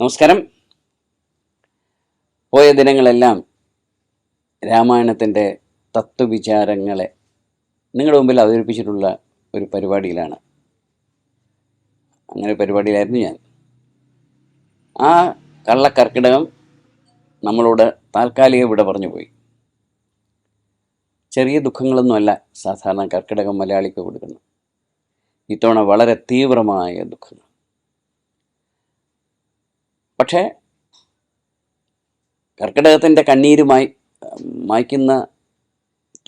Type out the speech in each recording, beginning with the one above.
നമസ്കാരം. പോയ ദിനങ്ങളെല്ലാം രാമായണത്തിന്റെ തത്വവിചാരങ്ങളെ നിങ്ങളുടെ മുമ്പിൽ അവതരിപ്പിച്ചിട്ടുള്ള ഒരു പരിപാടിയിലാണ്. അങ്ങനെ പരിപാടിയിലായിരുന്നു ഞാൻ. ആ കള്ളക്കർക്കിടകം നമ്മളോട് താൽക്കാലിക വിട പറഞ്ഞു പോയി ചെറിയ ദുഃഖങ്ങളൊന്നുമല്ല സാധാരണ കർക്കിടകം മലയാളിക്ക് കൊടുക്കുന്നത്. ഇത്തവണ വളരെ തീവ്രമായ ദുഃഖങ്ങൾ. പക്ഷേ കർക്കിടകത്തിന്റെ കണ്ണീര് മായി മായ്ക്കുന്ന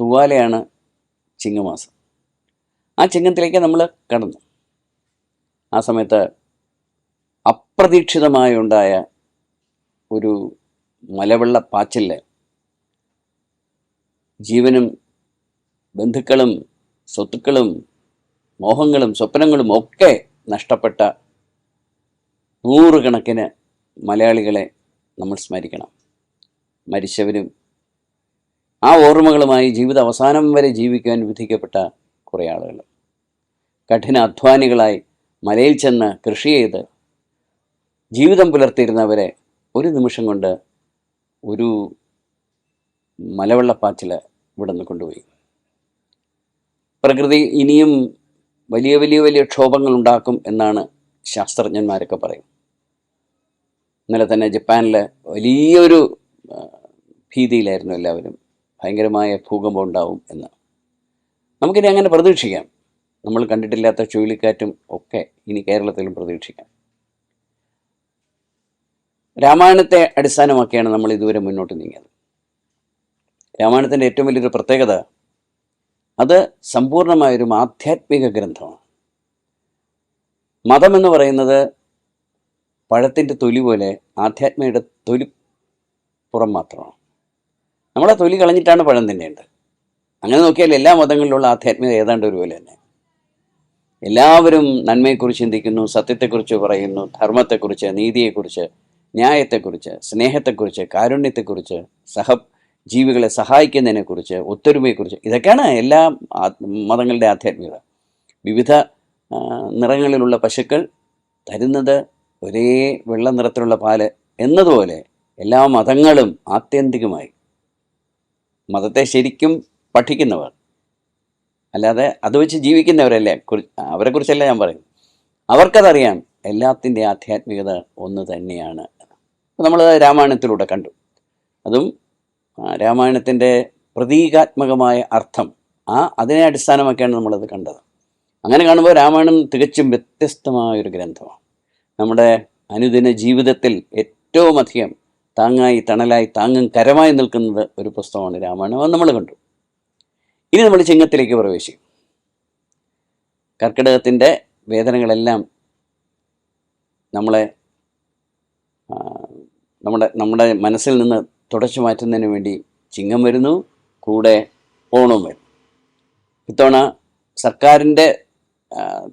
തൂവാലയാണ് ചിങ്ങമാസം. ആ ചിങ്ങത്തിലേക്ക് നമ്മൾ കടന്നു. ആ സമയത്ത് അപ്രതീക്ഷിതമായി ഉണ്ടായ ഒരു മലവെള്ള പാച്ചിൽ ജീവനും ബന്ധുക്കളും സ്വത്തുക്കളും മോഹങ്ങളും സ്വപ്നങ്ങളും ഒക്കെ നഷ്ടപ്പെട്ട നൂറുകണക്കിന് മലയാളികളെ നമ്മൾ സ്മരിക്കണം. മരിച്ചവരും ആ ഓർമ്മകളുമായി ജീവിത അവസാനം വരെ ജീവിക്കാൻ വിധിക്കപ്പെട്ട കുറേ ആളുകൾ. കഠിന അധ്വാനികളായി മലയിൽ ചെന്ന് കൃഷി ചെയ്ത് ജീവിതം പുലർത്തിയിരുന്നവരെ ഒരു നിമിഷം കൊണ്ട് ഒരു മലവെള്ളപ്പാച്ചിൽ ഇവിടെ നിന്ന് കൊണ്ടുപോയി. പ്രകൃതി ഇനിയും വലിയ വലിയ വലിയ ക്ഷോഭങ്ങൾ ഉണ്ടാക്കും എന്നാണ് ശാസ്ത്രജ്ഞന്മാരൊക്കെ പറയും ഇന്നലെ തന്നെ ജപ്പാനിൽ വലിയൊരു ഭീതിയിലായിരുന്നു എല്ലാവരും. ഭയങ്കരമായ ഭൂകമ്പം ഉണ്ടാവും എന്ന്. നമുക്കിനി അങ്ങനെ പ്രതീക്ഷിക്കാം. നമ്മൾ കണ്ടിട്ടില്ലാത്ത ചുഴലിക്കാറ്റും ഒക്കെ ഇനി കേരളത്തിലും പ്രതീക്ഷിക്കാം. രാമായണത്തെ അടിസ്ഥാനമാക്കിയാണ് നമ്മൾ ഇതുവരെ മുന്നോട്ട് നീങ്ങിയത്. രാമായണത്തിന്റെ ഏറ്റവും വലിയൊരു പ്രത്യേകത അത് സമ്പൂർണമായൊരു ആധ്യാത്മിക ഗ്രന്ഥമാണ്. മതം എന്ന് പറയുന്നത് പഴത്തിന്റെ തൊലി പോലെ ആധ്യാത്മയുടെ തൊലി പുറം മാത്രമാണ്. നമ്മളെ തൊലി കളഞ്ഞിട്ടാണ് പഴം തിന്നേണ്ടത്. അങ്ങനെ നോക്കിയാൽ എല്ലാ മതങ്ങളിലുള്ള ആധ്യാത്മികത ഏതാണ്ട് ഒരുപോലെ തന്നെ. എല്ലാവരും നന്മയെക്കുറിച്ച് ചിന്തിക്കുന്നു സത്യത്തെക്കുറിച്ച് പറയുന്നു ധർമ്മത്തെക്കുറിച്ച് നീതിയെക്കുറിച്ച് ന്യായത്തെക്കുറിച്ച് സ്നേഹത്തെക്കുറിച്ച് കാരുണ്യത്തെക്കുറിച്ച് സഹ ജീവികളെ സഹായിക്കുന്നതിനെക്കുറിച്ച് ഒത്തൊരുമയെക്കുറിച്ച് ഇതൊക്കെയാണ് എല്ലാ മതങ്ങളുടെ ആധ്യാത്മികത. വിവിധ നിറങ്ങളിലുള്ള പശുക്കൾ തരുന്നത് ഒരേ വെള്ള നിറത്തിലുള്ള പാൽ എന്നതുപോലെ എല്ലാ മതങ്ങളും ആത്യന്തികമായി മതത്തെ ശരിക്കും പഠിക്കുന്നവർ അല്ലാതെ അത് വെച്ച് ജീവിക്കുന്നവരല്ലേ? കുറി- അവരെക്കുറിച്ചല്ല ഞാൻ പറയും അവർക്കതറിയാം എല്ലാത്തിന്റെ ആധ്യാത്മികത ഒന്ന് തന്നെയാണ്. നമ്മൾ രാമായണത്തിലൂടെ കണ്ടു. അതും രാമായണത്തിന്റെ പ്രതീകാത്മകമായ അർത്ഥം ആ അതിനെ അടിസ്ഥാനമാക്കിയാണ് നമ്മളത് കണ്ടത്. അങ്ങനെ കാണുമ്പോൾ രാമായണം തികച്ചും വ്യത്യസ്തമായൊരു ഗ്രന്ഥമാണ്. നമ്മുടെ അനുദിന ജീവിതത്തിൽ ഏറ്റവും അധികം താങ്ങായി തണലായി താങ്ങും കരമായി നിൽക്കുന്നത് ഒരു പുസ്തകമാണ് രാമായണം. നമ്മൾ കണ്ടു. ഇനി നമ്മൾ ചിങ്ങത്തിലേക്ക് പ്രവേശിക്കും. കർക്കിടകത്തിന്റെ വേദനകളെല്ലാം നമ്മളെ നമ്മുടെ നമ്മുടെ മനസ്സിൽ നിന്ന് തുടച്ചു മാറ്റുന്നതിന് വേണ്ടി ചിങ്ങം വരുന്നു കൂടെ ഓണവും വരും ഇത്തവണ സർക്കാരിന്റെ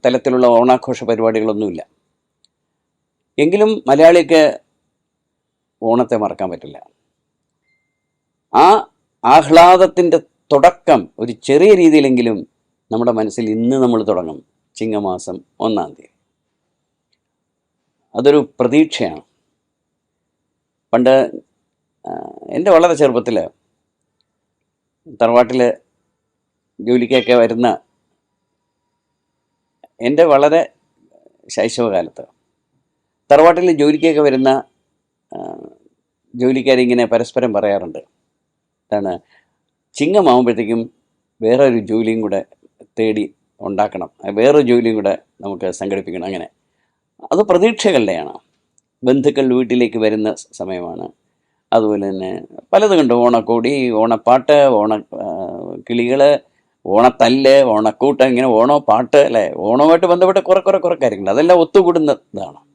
തലത്തിലുള്ള ഓണാഘോഷ പരിപാടികളൊന്നുമില്ല. എങ്കിലും മലയാളിക്ക് ഓണത്തെ മറക്കാൻ പറ്റില്ല. ആ ആഹ്ലാദത്തിന്റെ തുടക്കം ഒരു ചെറിയ രീതിയിലെങ്കിലും നമ്മുടെ മനസ്സിൽ ഇന്ന് നമ്മൾ തുടങ്ങും. ചിങ്ങമാസം ഒന്നാം തീയതി. അതൊരു പ്രതീക്ഷയാണ്. പണ്ട് എന്റെ വളരെ ചെറുപ്പത്തിൽ തറവാട്ടിൽ ജോലിക്കൊക്കെ വരുന്ന എന്റെ വളരെ ശൈശവകാലത്ത് തറവാട്ടിൽ ജോലിക്കൊക്കെ വരുന്ന ജോലിക്കാരിങ്ങനെ പരസ്പരം പറയാറുണ്ട്. എന്താണ് ചിങ്ങമാകുമ്പോഴത്തേക്കും വേറൊരു ജോലിയും കൂടെ തേടി ഉണ്ടാക്കണം. വേറൊരു ജോലിയും കൂടെ നമുക്ക് സംഘടിപ്പിക്കണം അങ്ങനെ. അത് പ്രതീക്ഷകളുടെയാണ്. ബന്ധുക്കൾ വീട്ടിലേക്ക് വരുന്ന സമയമാണ്. അതുപോലെ തന്നെ പലതും കണ്ട് ഓണക്കോടി ഓണപ്പാട്ട് ഓണ കിളികൾ ഓണത്തല്ല് ഓണക്കൂട്ട് ഇങ്ങനെ ഓണോ പാട്ട് അല്ലേ? ഓണവുമായിട്ട് ബന്ധപ്പെട്ട് കുറെ കുറെ കുറെ കാര്യങ്ങൾ. അതെല്ലാം ഒത്തുകൂടുന്ന ഇതാണ്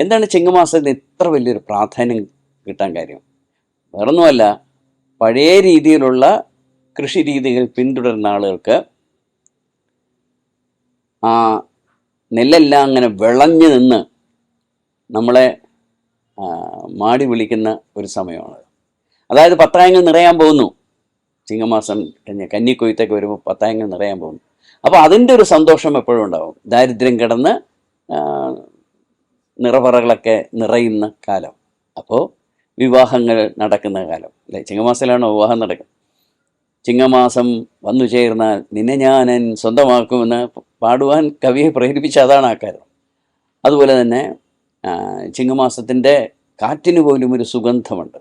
എന്താണ് ചിങ്ങമാസത്തിന് ഇത്ര വലിയൊരു പ്രാധാന്യം കിട്ടാൻ കാര്യം? വേറൊന്നുമല്ല പഴയ രീതിയിലുള്ള കൃഷി രീതികൾ പിന്തുടരുന്ന ആളുകൾക്ക് ആ നെല്ലെല്ലാം അങ്ങനെ വിളഞ്ഞു നിന്ന് നമ്മളെ മാടി വിളിക്കുന്ന ഒരു സമയമാണ്. അതായത് പത്തായങ്ങൾ നിറയാൻ പോകുന്നു. ചിങ്ങമാസം കഴിഞ്ഞ കന്നിക്കൊയ്ത്തൊക്കെ വരുമ്പോൾ പത്തായങ്ങൾ നിറയാൻ പോകുന്നു. അപ്പോൾ അതിന്റെ ഒരു സന്തോഷം എപ്പോഴും ഉണ്ടാവും. ദാരിദ്ര്യം കിടന്ന് നിറപറകളൊക്കെ നിറയുന്ന കാലം. അപ്പോൾ വിവാഹങ്ങൾ നടക്കുന്ന കാലം. അല്ലേ? ചിങ്ങമാസത്തിലാണ് വിവാഹം നടക്കുന്നത് ചിങ്ങമാസം വന്നു ചേർന്നാൽ നിന്നെ ഞാനൻ സ്വന്തമാക്കുമെന്ന് പാടുവാൻ കവിയെ പ്രേരിപ്പിച്ച അതാണ് ആ കാര്യം. അതുപോലെ തന്നെ ചിങ്ങമാസത്തിന്റെ കാറ്റിന് പോലും ഒരു സുഗന്ധമുണ്ട്.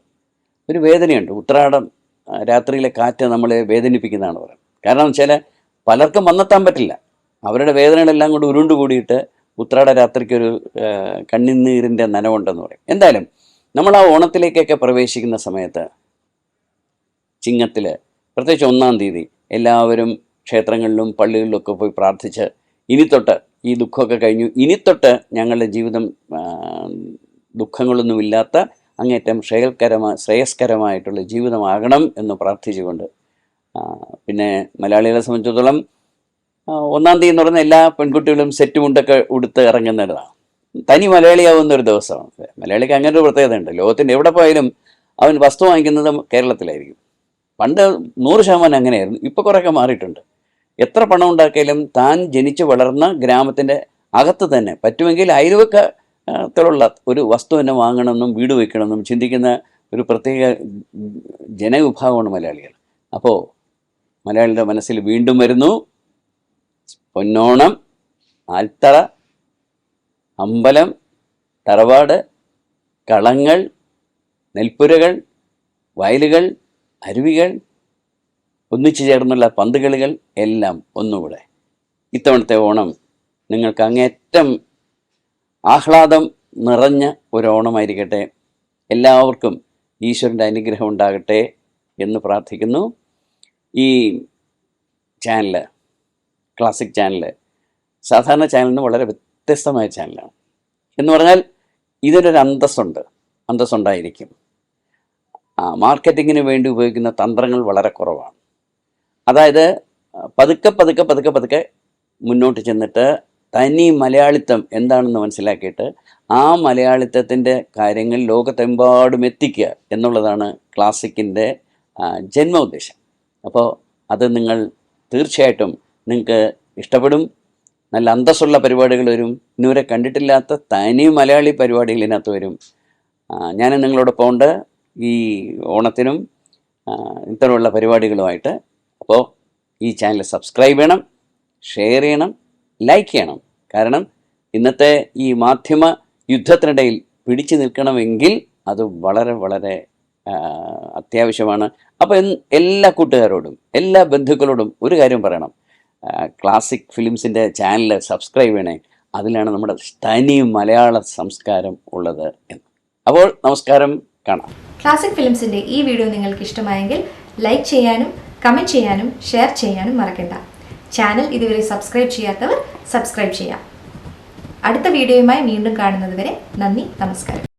ഒരു വേദനയുണ്ട്. ഉത്രാടം രാത്രിയിലെ കാറ്റ് നമ്മളെ വേദനിപ്പിക്കുന്നതാണ് പറയുന്നത്. കാരണം വെച്ചാൽ പലർക്കും വന്നെത്താൻ പറ്റില്ല. അവരുടെ വേദനകളെല്ലാം കൊണ്ട് ഉരുണ്ട് കൂടിയിട്ട് ഉത്രാട രാത്രിക്ക് ഒരു കണ്ണിന്നീരിന്റെ നനവുണ്ടെന്ന് പറയും. എന്തായാലും നമ്മൾ ആ ഓണത്തിലേക്കൊക്കെ പ്രവേശിക്കുന്ന സമയത്ത് ചിങ്ങത്തിൽ പ്രത്യേകിച്ച് ഒന്നാം തീയതി എല്ലാവരും ക്ഷേത്രങ്ങളിലും പള്ളികളിലൊക്കെ പോയി പ്രാർത്ഥിച്ച് ഇനി തൊട്ട് ഈ ദുഃഖമൊക്കെ കഴിഞ്ഞു. ഇനി തൊട്ട് ഞങ്ങളുടെ ജീവിതം ദുഃഖങ്ങളൊന്നുമില്ലാത്ത അങ്ങേറ്റം ശ്രേയസ്കരമായ ശ്രേയസ്കരമായിട്ടുള്ള ജീവിതമാകണം എന്ന് പ്രാർത്ഥിച്ചുകൊണ്ട് പിന്നെ മലയാളികളെ സംബന്ധിച്ചിടത്തോളം ഒന്നാം തീയതി എന്ന് പറഞ്ഞാൽ എല്ലാ പെൺകുട്ടികളും സെറ്റ് മുണ്ടൊക്കെ ഉടുത്ത് ഇറങ്ങുന്നതാണ്. തനി മലയാളിയാവുന്ന ഒരു ദിവസമാണ്. മലയാളിക്ക് അങ്ങനെ ഒരു പ്രത്യേകതയുണ്ട് ലോകത്തിന്റെ എവിടെ പോയാലും അവൻ വസ്തു വാങ്ങിക്കുന്നത് കേരളത്തിലായിരിക്കും. പണ്ട് നൂറ് ശതമാനം അങ്ങനെയായിരുന്നു. ഇപ്പോൾ കുറേയൊക്കെ മാറിയിട്ടുണ്ട്. എത്ര പണം ഉണ്ടാക്കിയാലും താൻ ജനിച്ചു വളർന്ന ഗ്രാമത്തിന്റെ അകത്ത് തന്നെ പറ്റുമെങ്കിൽ അയൽവക്കത്തിലുള്ള ഒരു വസ്തു തന്നെ വാങ്ങണമെന്നും വീട് വയ്ക്കണമെന്നും ചിന്തിക്കുന്ന ഒരു പ്രത്യേക ജനവിഭാഗമാണ് മലയാളികൾ. അപ്പോൾ മലയാളിയുടെ മനസ്സിൽ വീണ്ടും വരുന്നു. പൊന്നോണം ആൽത്തറ അമ്പലം തറവാട് കളങ്ങൾ നെൽപ്പുരകൾ വയലുകൾ അരുവികൾ ഒന്നിച്ചു ചേർന്നുള്ള പന്തുകളികൾ എല്ലാം ഒന്നുകൂടെ. ഇത്തവണത്തെ ഓണം നിങ്ങൾക്ക് അങ്ങേറ്റം ആഹ്ലാദം നിറഞ്ഞ ഒരു ഓണമായിരിക്കട്ടെ. എല്ലാവർക്കും ഈശ്വരന്റെ അനുഗ്രഹം ഉണ്ടാകട്ടെ എന്ന് പ്രാർത്ഥിക്കുന്നു. ഈ ചാനൽ ക്ലാസിക് ചാനൽ സാധാരണ ചാനലിന് വളരെ വ്യത്യസ്തമായ ചാനലാണ് എന്ന് പറഞ്ഞാൽ ഇതിനൊരു അന്തസ്സുണ്ട്. അന്തസ്സുണ്ടായിരിക്കും. മാർക്കറ്റിങ്ങിന് വേണ്ടി ഉപയോഗിക്കുന്ന തന്ത്രങ്ങൾ വളരെ കുറവാണ്. അതായത് പതുക്കെ പതുക്കെ പതുക്കെ പതുക്കെ മുന്നോട്ട് ചെന്നിട്ട് തനി മലയാളിത്തം എന്താണെന്ന് മനസ്സിലാക്കിയിട്ട് ആ മലയാളിത്തത്തിന്റെ കാര്യങ്ങൾ ലോകത്തെമ്പാടും എത്തിക്കുക എന്നുള്ളതാണ് ക്ലാസിക്കിന്റെ ജന്മ ജന്മോദ്ദേശം അപ്പോൾ അത് നിങ്ങൾ തീർച്ചയായിട്ടും നിങ്ങൾക്ക് ഇഷ്ടപ്പെടും. നല്ല അന്തസ്സുള്ള പരിപാടികൾ വരും. ഇന്നുവരെ കണ്ടിട്ടില്ലാത്ത തനി മലയാളി പരിപാടികൾ ഇതിനകത്ത് വരും. ഞാൻ നിങ്ങളോടൊപ്പം ഉണ്ട്. ഈ ഓണത്തിനും ഇത്തരമുള്ള പരിപാടികളുമായിട്ട്. അപ്പോൾ ഈ ചാനൽ സബ്സ്ക്രൈബ് ചെയ്യണം ഷെയർ ചെയ്യണം ലൈക്ക് ചെയ്യണം. കാരണം ഇന്നത്തെ ഈ മാധ്യമ യുദ്ധത്തിനിടയിൽ പിടിച്ചു നിൽക്കണമെങ്കിൽ അത് വളരെ വളരെ അത്യാവശ്യമാണ്. അപ്പോൾ എല്ലാ കൂട്ടുകാരോടും എല്ലാ ബന്ധുക്കളോടും ഒരു കാര്യം പറയണം. ക്ലാസിക് ഫിലിംസിന്റെ ചാനൽ സബ്സ്ക്രൈബ് ചെയ്യണേ. അതിലാണ് നമ്മുടെ തനി മലയാള സംസ്കാരം ഉള്ളത് എന്ന്. അപ്പോൾ നമസ്കാരം കാണാം. ക്ലാസിക് ഫിലിംസിന്റെ ഈ വീഡിയോ നിങ്ങൾക്ക് ഇഷ്ടമായെങ്കിൽ ലൈക്ക് ചെയ്യാനും കമന്റ് ചെയ്യാനും ഷെയർ ചെയ്യാനും മറക്കണ്ട. ചാനൽ ഇതുവരെ സബ്സ്ക്രൈബ് ചെയ്യാത്തവർ സബ്സ്ക്രൈബ് ചെയ്യാം. അടുത്ത വീഡിയോയുമായി വീണ്ടും കാണുന്നതുവരെ നന്ദി നമസ്കാരം.